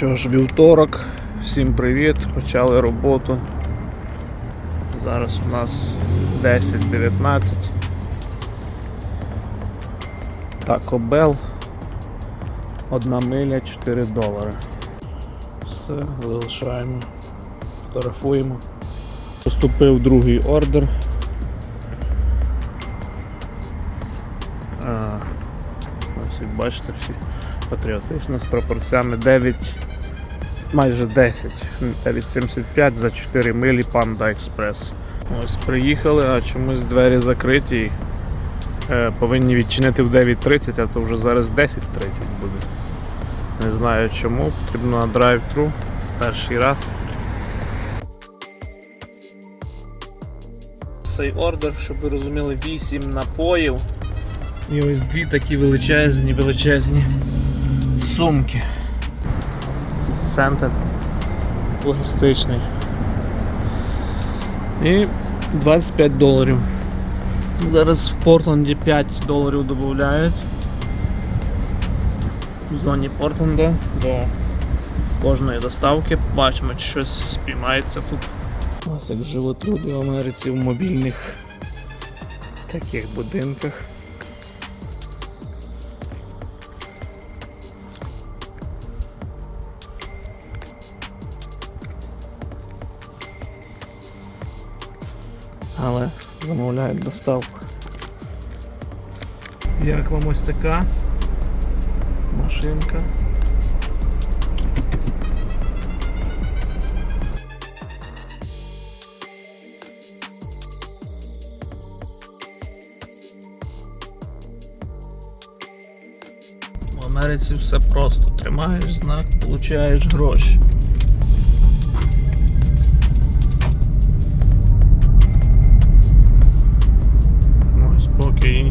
Що ж, вівторок, всім привіт, почали роботу. Зараз у нас 10.19. Тако Bell. Одна миля 4 долари. Все, залишаємо, фотографуємо. Поступив другий ордер. А, ось бачите всі патріотично з пропорціями 9, майже 10, 9,75 за 4 милі Panda Express. Ось приїхали, а чомусь двері закриті. Е, повинні відчинити в 9.30, а то вже зараз 10.30 буде. Не знаю чому, потрібно на драйв-тру перший раз. Цей ордер, щоб ви розуміли, 8 напоїв. І ось дві такі величезні, величезні сумки. Центр логістичний. І 25 доларів. Зараз в Портленді 5 доларів додають. В зоні Портленда до кожної доставки. Бачимо, чи щось спіймається тут. Ось як животруди в Америці в мобільних таких будинках. Але замовляють доставку. Як вам ось така машинка? В Америці все просто. Тримаєш знак, получаєш гроші.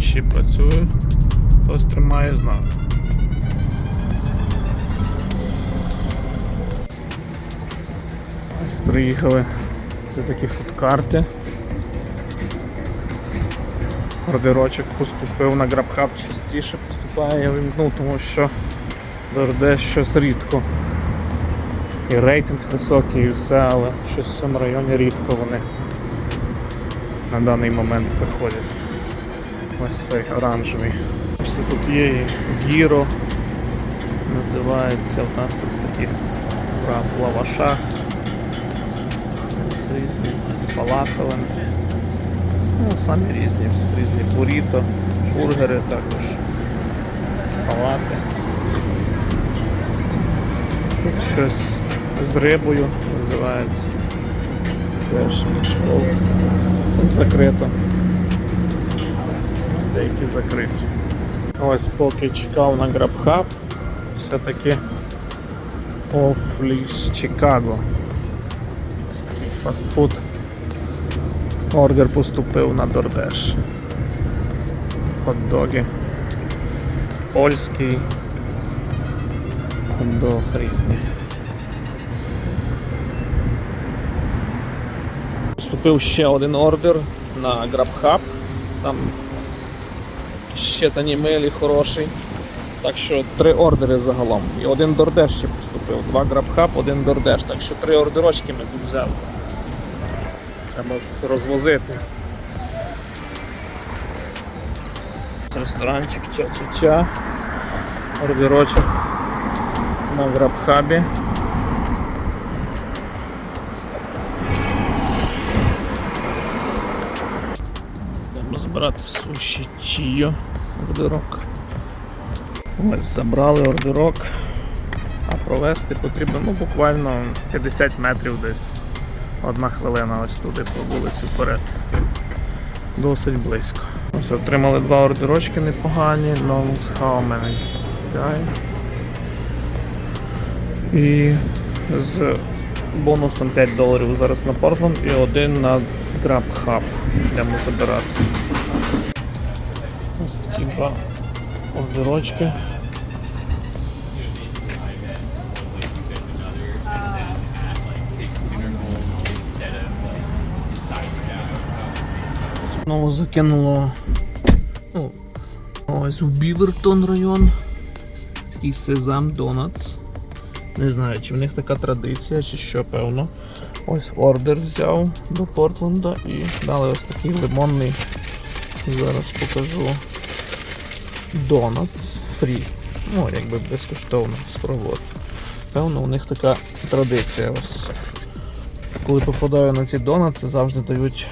Інші працюють, хтось тримає знак. Ось приїхали це такі фудкарти. Ордерочок поступив на GrabHub частіше поступає, я вимкнув, тому що дожде щось рідко. І рейтинг високий, і все, але щось в цьому районі рідко вони на даний момент приходять. Ось цей оранжевий. Бачите, тут є і гіро, називається у нас тут такі в лавашах. Ось Різні з. Ну, самі різні, різні буріто, бургери також, салати. Тут щось з рибою називається. Теж закрито. Деякі закриті. Ось поки чекав на GrabHub, все-таки Офліс Чикаго. Такий фастфуд. Ордер поступив на DoorDash. Хот-доги. Польський. Хот-дог різні. Поступив ще один ордер на GrabHub. Там ще тані милі хороший. Так що три ордери загалом. І один DoorDash ще поступив. Два GrabHub, один DoorDash. Так що три ордерочки ми тут взяли. Треба розвозити. Ресторанчик ча-ча-ча. Ордерочок на GrabHub. Будемо збирати суші чіо ордерок. Ось забрали ордерок, а провести потрібно ну, буквально 50 метрів десь. Одна хвилина ось туди по вулиці вперед. Досить близько. Ось отримали два ордерочки непогані, How Many Guy. І з бонусом 5 доларів зараз на Portland і один на GrabHub. Йдемо забирати. Такі два ордерочки. Знову закинуло ну, ось у Бівертон район. Такий Сезам Донатс. Не знаю, чи в них така традиція, чи що, певно. Ось ордер взяв до Портленда і дали ось такий лимонний. Зараз покажу. Donuts free. Ну, якби безкоштовно спробувати. Певно, у них така традиція. Ось. Коли попадаю на ці донати, завжди дають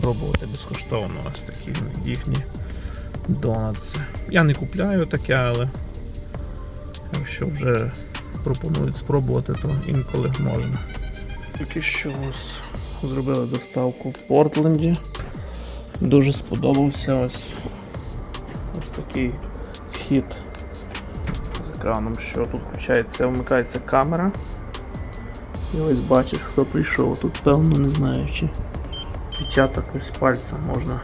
пробувати безкоштовно. Ось такі їхні донатси. Я не купляю таке, але якщо вже пропонують спробувати, то інколи можна. Тільки що ось зробили доставку в Портленді. Дуже сподобався ось такий вхід з екраном, що тут включається, вмикається камера. І ось бачиш, хто прийшов. Тут певно не знаю, чи відчаток ось пальця можна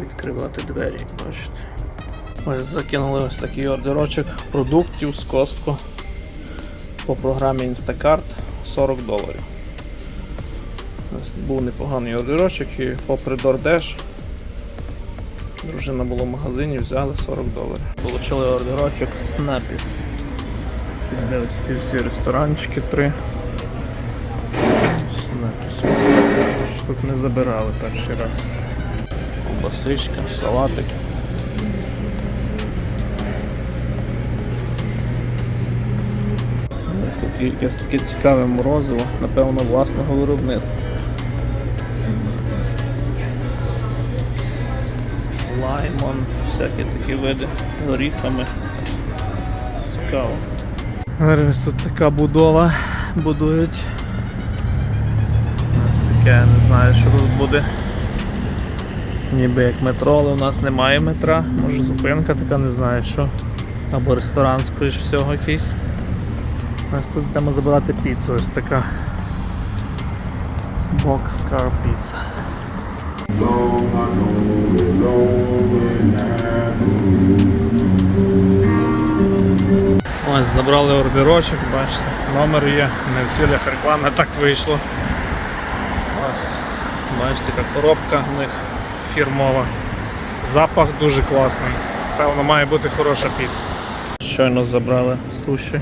відкривати двері, бачите. Ось закинули ось такий ордерочок продуктів з Costco по програмі Instacart 40 доларів. Був непоганий ордерочок і попри DoorDash дружина була в магазині, взяли 40 доларів. Получили ордерочок Snappies. Підбили ці всі ресторанчики три. Snappies. Тут не забирали перший раз. Кубасичка, салатик. Тут якесь таке цікаве морозиво, напевно, власного виробництва. Лаймон, всякі такі види горіхами. Цікаво. Ось тут така будова будують. Ось таке, я не знаю, що тут буде. Ніби як метро, але у нас немає метра. Може зупинка така, не знаю що. Або ресторан, скоріш всього, якийсь. У нас тут йдемо забирати піцу, ось така. Boxcar піца. Ось забрали ордерочок, бачите, номер є, не в цілях реклами, так вийшло. Ось, бачите, яка коробка в них фірмова. Запах дуже класний. Певно, має бути хороша піца. Щойно забрали суші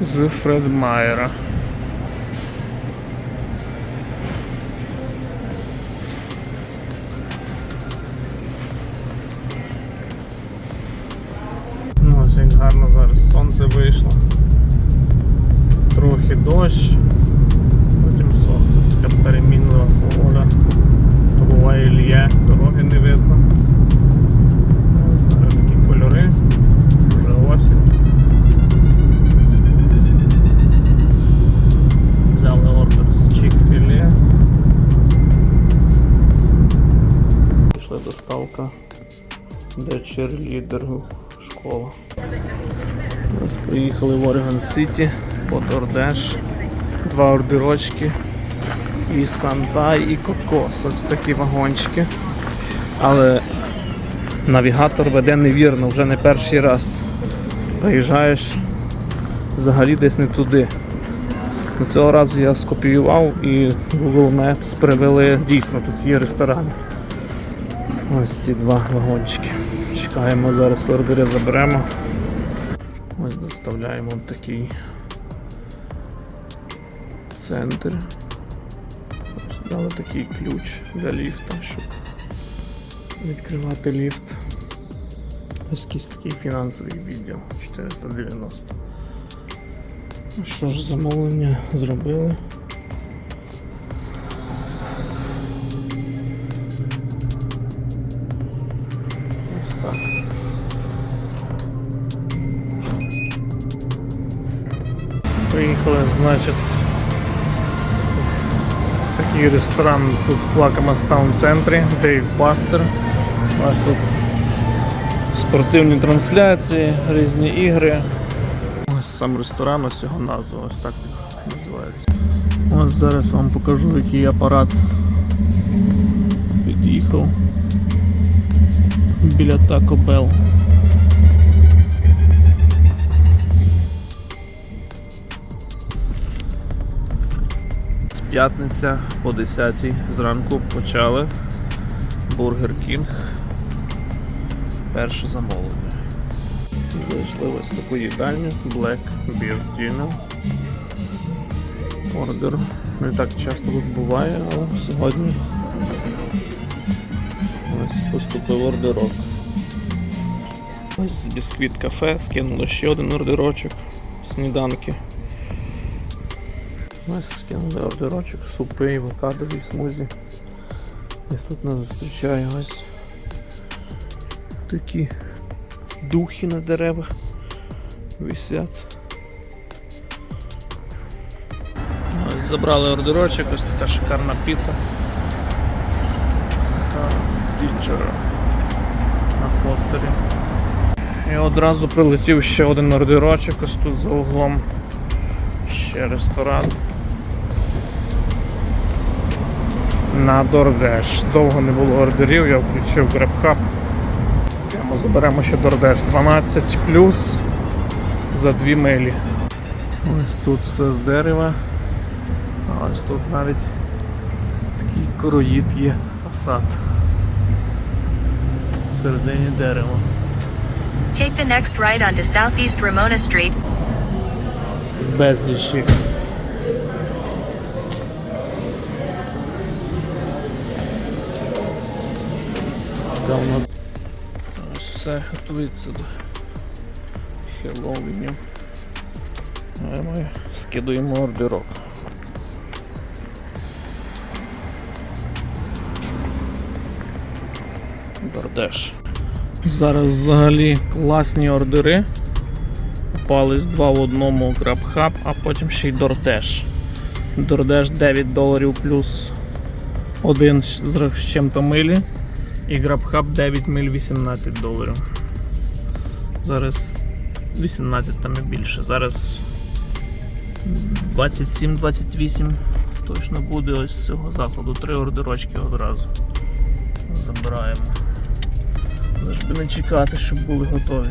з Фредмайера. Черлідеру школа. Ось приїхали в Орегон Сіті, по Дордеш, два ордерочки, і Сантай, і Кокос. Ось такі вагончики. Але навігатор веде невірно, вже не перший раз. Приїжджаєш взагалі десь не туди. Цього разу я скопіював і Google Maps привели дійсно, тут є ресторан. Ось ці два вагончики. Чекаємо, зараз ордери заберемо. Ось доставляємо в такий центр. Ось Дали такий ключ для ліфта, щоб відкривати ліфт. Ось якийсь такий фінансовий відділ 490. Ну що ж, замовлення зробили. Приїхали, значить, в такий ресторан тут в Лакомастаун центрі, Dave Buster. Ось тут спортивні трансляції, різні ігри. Ось сам ресторан, ось його назва, ось так називається. Ось зараз вам покажу, який апарат під'їхав біля Taco Bell. П'ятниця по 10 зранку почали Бургер Кінг. Перше замовлення. Зайшли ось таку їдальню Black Beard Dinner. Ордер не так часто тут буває, але сьогодні ось поступив ордерок. Ось з бісквіт кафе скинули ще один ордерочок, сніданки. Ось скинули ордерочок, супи авокадові смузі. І тут нас зустрічає ось такі духи на деревах висять. Ось забрали ордерочок, ось така шикарна піца. Така Дінджера на фостері. І одразу прилетів ще один ордерочок, ось тут за углом ще ресторан. На Дордеш. Довго не було ордерів, я включив GrabHub. Прямо заберемо ще Дордеш 12 плюс за 2 милі. Ось тут все з дерева. А ось тут навіть такий короїд є фасад. Всередині дерева. Take the next right onto Southeast Ramona Street. Безліч їх. Давно ось все готується до Хеллоуінів. А ми скидуємо ордерок. Дордеш. Зараз взагалі класні ордери. Попались два в одному GrabHub, а потім ще й DoorDash. DoorDash 9 доларів плюс 1 з з чим-то милі. І GrabHub 9 миль 18 доларів. Зараз 18 там і більше. Зараз 27-28 точно буде ось з цього закладу. Три ордерочки одразу. Забираємо. Лиш би не чекати, щоб були готові.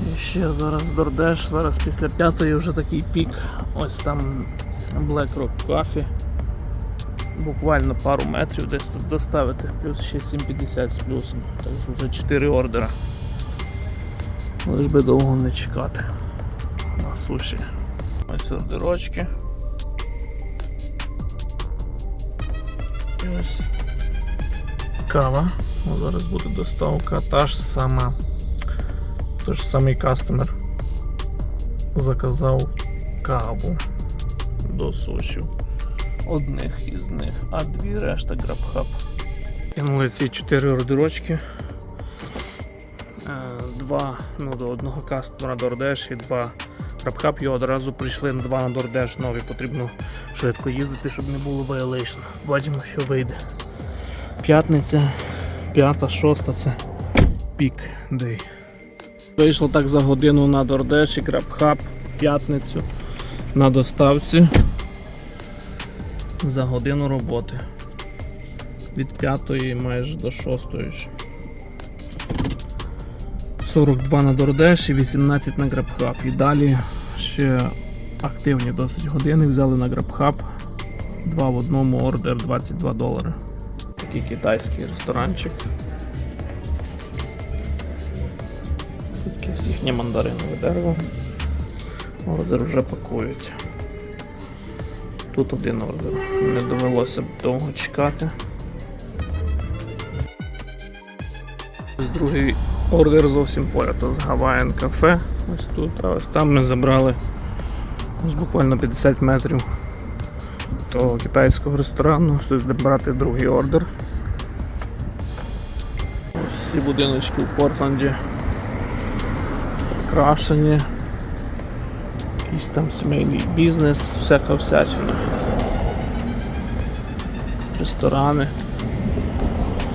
І ще зараз Дордеш, зараз після п'ятої вже такий пік. Ось там Black Rock Coffee. Буквально пару метрів десь тут доставити, плюс ще 7,50 з плюсом. Так що вже 4 ордера. Лиш би довго не чекати на суші. Ось ордерочки. І ось кава. О, зараз буде доставка та ж сама. Той ж самий кастомер заказав каву до сушів. Одних із них, а дві решта GrabHub. Кинули ці чотири ордерочки. Е, Два ну, до одного кастомера DoorDash і два GrabHub. І одразу прийшли на два на DoorDash нові. Потрібно швидко їздити, щоб не було violation. Бачимо, що вийде. П'ятниця, п'ята, шоста це пік дей. Вийшло так за годину на DoorDash і GrabHub п'ятницю на доставці. За годину роботи. Від 5 майже до 6. 42 на DoorDash і 18 на GrabHub. І далі ще активні досить години взяли на GrabHub. Два в одному ордер 22 долари. Такий китайський ресторанчик. Тут їхнє мандаринове дерево. Ордер вже пакують. Тут один ордер. Не довелося б довго чекати. Другий ордер зовсім поряд з Hawaiian Cafe. Ось тут, а ось там ми забрали ось буквально 50 метрів того китайського ресторану. Тут де другий ордер. Ось всі будиночки в Портленді крашені. Якийсь там сімейний бізнес, всяка всячина. Ресторани.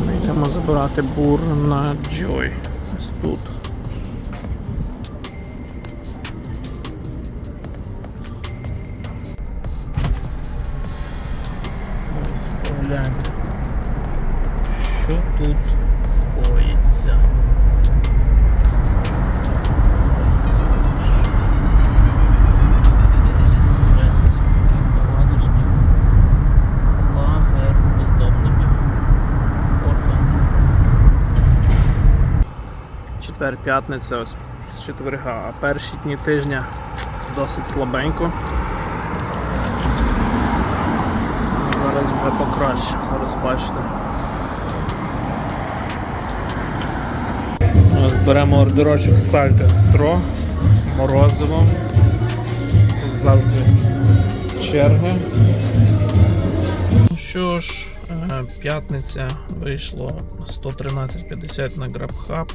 Ми йдемо забирати бур на Joy. Ось тут. Погляньте. Що тут четвер, п'ятниця, ось з четверга, а перші дні тижня досить слабенько. Зараз вже покраще, зараз бачите. Ось беремо ордерочок Salt Стро, морозиво. Тут завжди черги. Ну що ж, е, п'ятниця вийшло 113.50 на GrabHub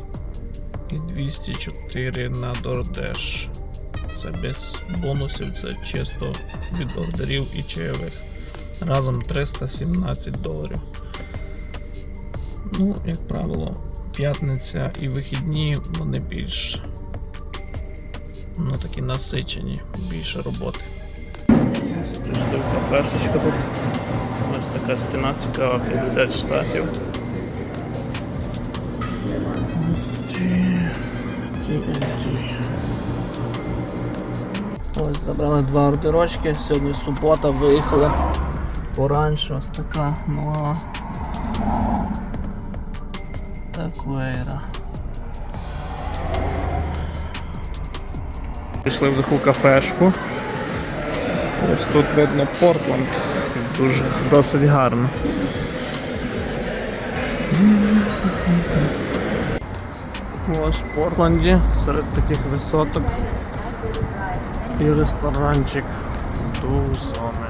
і 204 на DoorDash. Це без бонусів, це чисто від ордерів і чайових. Разом 317 доларів. Ну, як правило, п'ятниця і вихідні вони більш ну, такі насичені, більше роботи. Прийшли в кафешечку тут. Ось така стіна цікава, 50 штатів. Ось забрали два ордерочки. Сьогодні субота, виїхали поранше. Ось така нова. Таквейра. Пішли в таку кафешку. Ось тут видно Портланд. Дуже досить гарно. В Портленді серед таких висоток. І ресторанчик Дузони.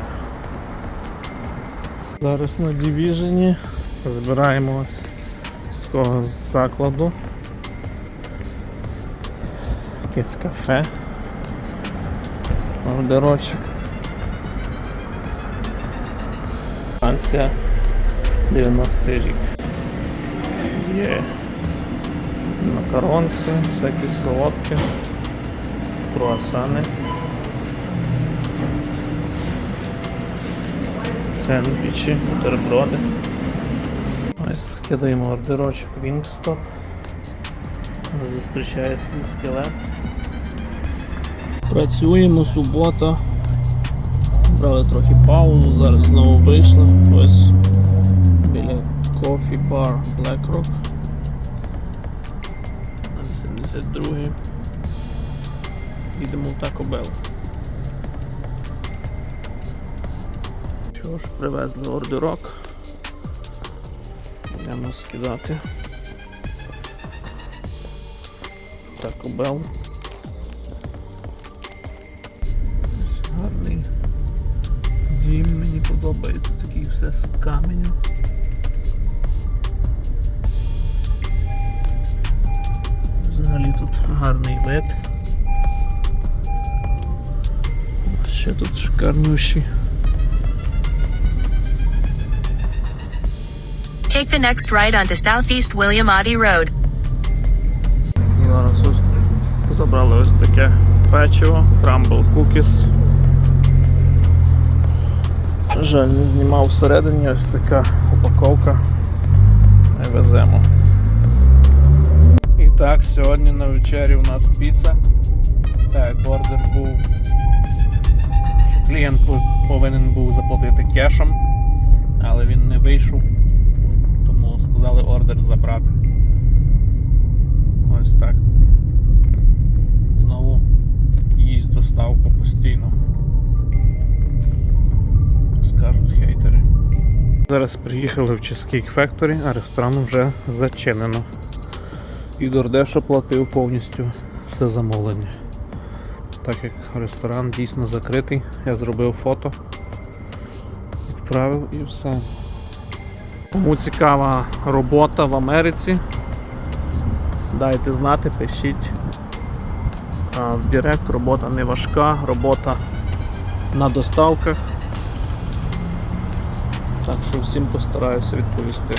Зараз на Дівіжені збираємо ось з такого закладу. Якесь кафе. Ордерочок. Франція 90 рік. Є макаронси, всякі солодкі, круасани. Сендвічі, бутерброди. Ось скидаємо ордерочок Wingstop. Зустрічає свій скелет. Працюємо, субота. Брали трохи паузу, зараз знову вийшли. Ось біля Coffee Bar Black 72 Їдемо в Taco Bell. Що ж, привезли ордерок. Будемо скидати. Taco Bell. Гарний дім, мені подобається такий все з каменю. Взагалі тут гарний вид. Ще тут шикарнющий. Take the next right onto Southeast William Oddie Road. Зараз ось забрали ось таке печиво, Crumble Cookies. Жаль, не знімав всередині ось така упаковка. І веземо. Так, сьогодні на вечері у нас піца. Так, ордер був. Клієнт повинен був заплатити кешем, але він не вийшов, тому сказали ордер забрати. Ось так. Знову їсть доставка постійно. Скажуть хейтери. Зараз приїхали в Cheesecake Factory, а ресторан вже зачинено. І DoorDash оплатив повністю все замовлення. Так як ресторан дійсно закритий, я зробив фото, відправив і все. Кому цікава робота в Америці, дайте знати, пишіть. В Директ робота не важка, робота на доставках. Так що всім постараюся відповісти.